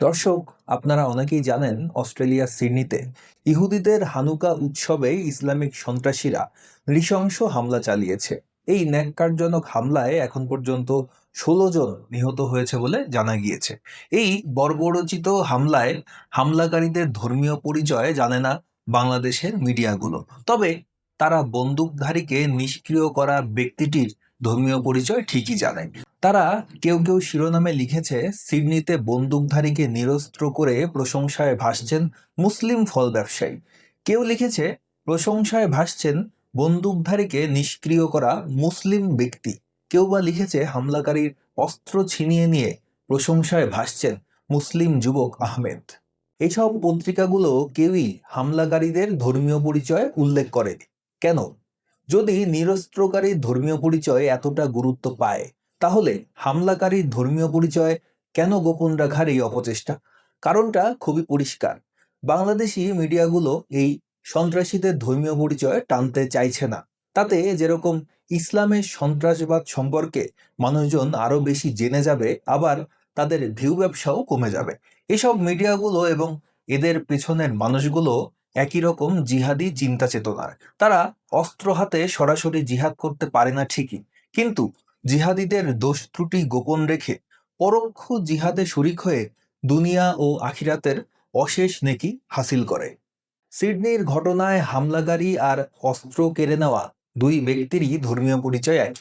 দর্শক, আপনারা অনেকেই জানেন অস্ট্রেলিয়ার সিডনিতে ইহুদিদের হানুকা উৎসবে ইসলামিক সন্ত্রাসীরা নৃশংস হামলা চালিয়েছে। এই ন্যাক্কারজনক হামলায় এখন পর্যন্ত ষোলো জন নিহত হয়েছে বলে জানা গিয়েছে। এই বর্বরচিত হামলায় হামলাকারীদের ধর্মীয় পরিচয় জানে না বাংলাদেশের মিডিয়াগুলো। তবে তারা বন্দুকধারীকে নিষ্ক্রিয় করা ব্যক্তিটির ধর্মীয় পরিচয় ঠিকই জানে। তারা কেউ কেউ শিরোনামে লিখেছে, সিডনিতে বন্দুকধারীকে নিরস্ত্র করে প্রশংসায় ভাসছেন মুসলিম ফল ব্যবসায়ী। কেউ লিখেছে, প্রশংসায় ভাসছেন বন্দুকধারীকে নিষ্ক্রিয় করা মুসলিম ব্যক্তি। কেউ বা লিখেছে, হামলাকারীর অস্ত্র ছিনিয়ে নিয়ে প্রশংসায় ভাসছেন মুসলিম যুবক আহমেদ। এসব পত্রিকাগুলো কেউই হামলাকারীদের ধর্মীয় পরিচয় উল্লেখ করেনি। কেন? যদি নিরস্ত্রকারীর ধর্মীয় পরিচয় এতটা গুরুত্ব পায় তাহলে হামলাকারীর ধর্মীয় পরিচয় কেন গোপন রাখার এই অপচেষ্টা? কারণটা খুবই পরিষ্কার। বাংলাদেশি মিডিয়াগুলো এই সন্ত্রাসীদের ধর্মীয় পরিচয় টানতে চাইছে না। তাতে যেরকম ইসলামের সন্ত্রাসবাদ সম্পর্কে মানুষজন আরও বেশি জেনে যাবে, আবার তাদের ভিউ ব্যবসাও কমে যাবে। এসব মিডিয়াগুলো এবং এদের পেছনের মানুষগুলো একই রকম জিহাদি চিন্তা চেতনার। তারা অস্ত্র হাতে সরাসরি জিহাদ করতে পারে না ঠিকই। কিন্তু জিহাদিদের দোষ ত্রুটি গোপন রেখে পরোক্ষ জিহাদে শরিক হয়ে দুনিয়া ও আখিরাতের অশেষ নেকি হাসিল করে। সিডনির ঘটনায় হামলাকারী আর অস্ত্র কেড়ে নেওয়া দুই ব্যক্তিরই ধর্মীয় পরিচয় এক।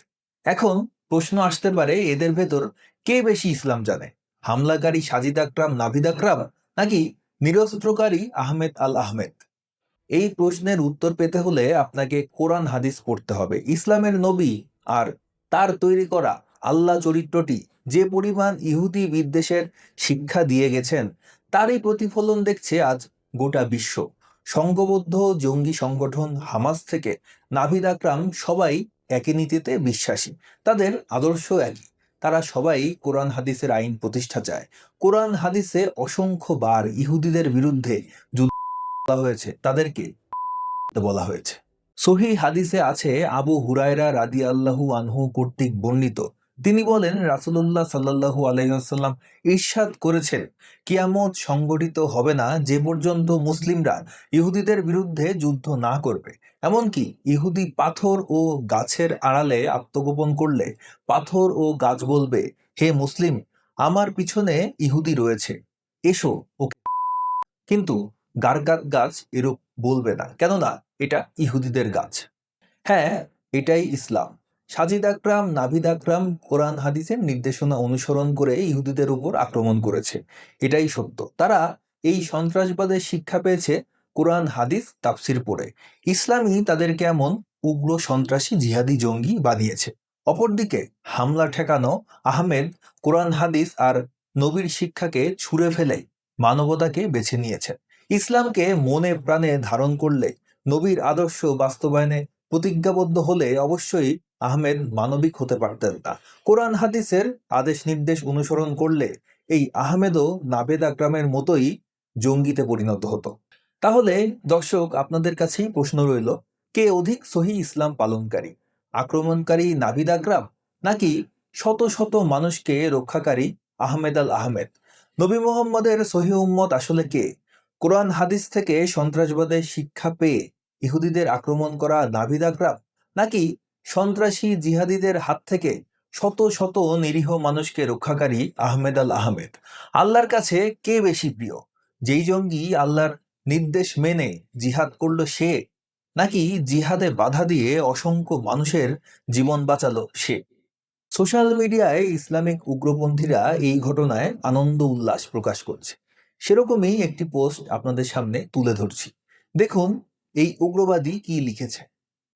এখন প্রশ্ন আসতে পারে, এদের ভেতর কে বেশি ইসলাম জানে? হামলাকারী সাজিদ আকরাম, নাভিদ আকরাম নাকি নিরস্ত্রকারী আহমেদ আল আহমেদ? এই প্রশ্নের উত্তর পেতে হলে আপনাকে কোরআন হাদিস পড়তে হবে। ইসলামের নবী আর তার তৈরি করা আল্লাহ চরিত্রটি যে পরিমাণ ইহুদি বিদ্বেষের শিক্ষা দিয়ে গেছেন, তারই প্রতিফলন দেখছে আজ গোটা বিশ্ব। সংঘবদ্ধ জঙ্গি সংগঠন হামাস থেকে নাভিদ আকরাম সবাই একই নীতিতে বিশ্বাসী, তাদের আদর্শ একই। তারা সবাই কোরআন হাদিসের আইন প্রতিষ্ঠা চায়। কোরআন হাদিসে অসংখ্য বার ইহুদিদের বিরুদ্ধে যুদ্ধ বলা হয়েছে, তাদেরকে বলা হয়েছে। সহি হাদিসে আছে, আবু হুরায়রা রাদি আল্লাহু আনহু কর্তৃক বর্ণিত। তিনি বলেন রাসুল্লাহ সাল্লাহু আলহাম ঈর্ষাদ করেছেন, কিয়ামত সংগঠিত হবে না যে পর্যন্ত মুসলিমরা ইহুদিদের বিরুদ্ধে যুদ্ধ না করবে। এমনকি ইহুদি পাথর ও গাছের আড়ালে আত্মগোপন করলে পাথর ও গাছ বলবে, হে মুসলিম, আমার পিছনে ইহুদি রয়েছে, এসো কিন্তু গারগাত গাছ এরূপ বলবে না। কেননা এটা ইহুদিদের গাছ। হ্যাঁ এটাই ইসলাম। সাজিদ আকরাম, নাভিদ আকরাম কোরআন, হাদিসের নির্দেশনা অনুসরণ করে ইহুদিদের উপর আক্রমণ করেছে। এটাই সত্য। তারা এই সন্ত্রাসবাদের শিক্ষা পেয়েছে কোরআন, হাদিস, তাফসির পড়ে। ইসলামই তাদেরকে এমন উগ্র সন্ত্রাসী জিহাদি জঙ্গি বানিয়েছে। অপরদিকে হামলা ঠেকানো আহমেদ কোরআন, হাদিস আর নবীর শিক্ষাকে ছুঁড়ে ফেলে মানবতাকে বেছে নিয়েছে। ইসলামকে মনে প্রাণে ধারণ করলে নবীর আদর্শ বাস্তবায়নে প্রতিজ্ঞাবদ্ধ হলে অবশ্যই আহমেদ মানবিক হতে পারতেন না। কোরআন হাদিসের আদেশ নির্দেশ অনুসরণ করলে এই আহমেদও নাবেদ আকরামের মতোই জঙ্গিতে পরিণত হতো। তাহলে দর্শক, আপনাদের কাছেই প্রশ্ন রইল, কে অধিক সহি ইসলাম পালনকারী? আক্রমণকারী নাবিদ আকরাম নাকি শত শত মানুষকে রক্ষাকারী আহমেদ আল আহমেদ? নবী মোহাম্মদের সহি উম্মত আসলে কে? কোরআন হাদিস থেকে সন্ত্রাসবাদের শিক্ষা পেয়ে ইহুদিদের আক্রমণ করা নাভিদ আকরাম নাকি সন্ত্রাসী জিহাদিদের হাত থেকে শত শত নিরীহ মানুষকে রক্ষাকারী আহমেদ আল আহমেদ? আল্লাহর কাছে কে বেশি প্রিয়? যেই জঙ্গি আল্লাহর নির্দেশ মেনে জিহাদ করল সে? নাকি জিহাদে বাধা দিয়ে অসংখ্য মানুষের জীবন বাঁচালো সে? সোশ্যাল মিডিয়ায় ইসলামিক উগ্রপন্থীরা এই ঘটনায় আনন্দ উল্লাস প্রকাশ করছে। সেরকমই একটি পোস্ট আপনাদের সামনে তুলে ধরছি। দেখুন, এই উগ্রবাদী কি লিখেছে?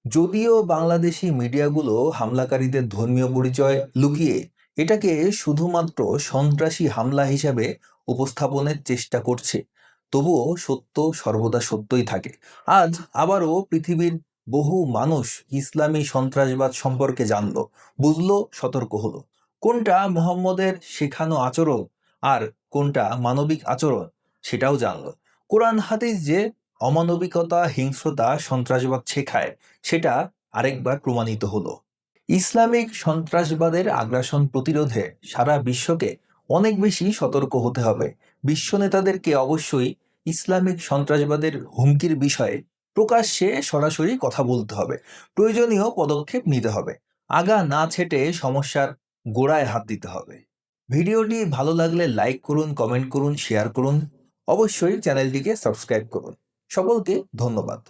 যদিও বাংলাদেশি মিডিয়াগুলো হামলাকারীদের ধর্মীয় পরিচয় লুকিয়ে এটাকে শুধুমাত্র সন্ত্রাসী হামলা হিসাবে উপস্থাপনের চেষ্টা করছে, তবুও সত্য সর্বদা সত্যই থাকে। আজ আবারও পৃথিবীর বহু মানুষ ইসলামী সন্ত্রাসবাদ সম্পর্কে জানলো, বুঝলো, সতর্ক হলো। কোনটা মোহাম্মদের শেখানো আচরণ আর কোনটা মানবিক আচরণ সেটাও জানলো। কোরআন হাদিস যে অমানবিকতা, হিংস্রতা, সন্ত্রাসবাদ শেখায়, সেটা আরেকবার প্রমাণিত হলো। ইসলামিক সন্ত্রাসবাদের আগ্রাসন প্রতিরোধে সারা বিশ্বকে অনেক বেশি সতর্ক হতে হবে। বিশ্ব নেতাদেরকে অবশ্যই ইসলামিক সন্ত্রাসবাদের হুমকির বিষয়ে প্রকাশ্যে সরাসরি কথা বলতে হবে। প্রয়োজনীয় পদক্ষেপ নিতে হবে। আগা না ছেটে সমস্যার গোড়ায় হাত দিতে হবে। ভিডিওটি ভালো লাগলে লাইক করুন, কমেন্ট করুন, শেয়ার করুন। অবশ্যই চ্যানেলটিকে সাবস্ক্রাইব করুন। সকলকে ধন্যবাদ।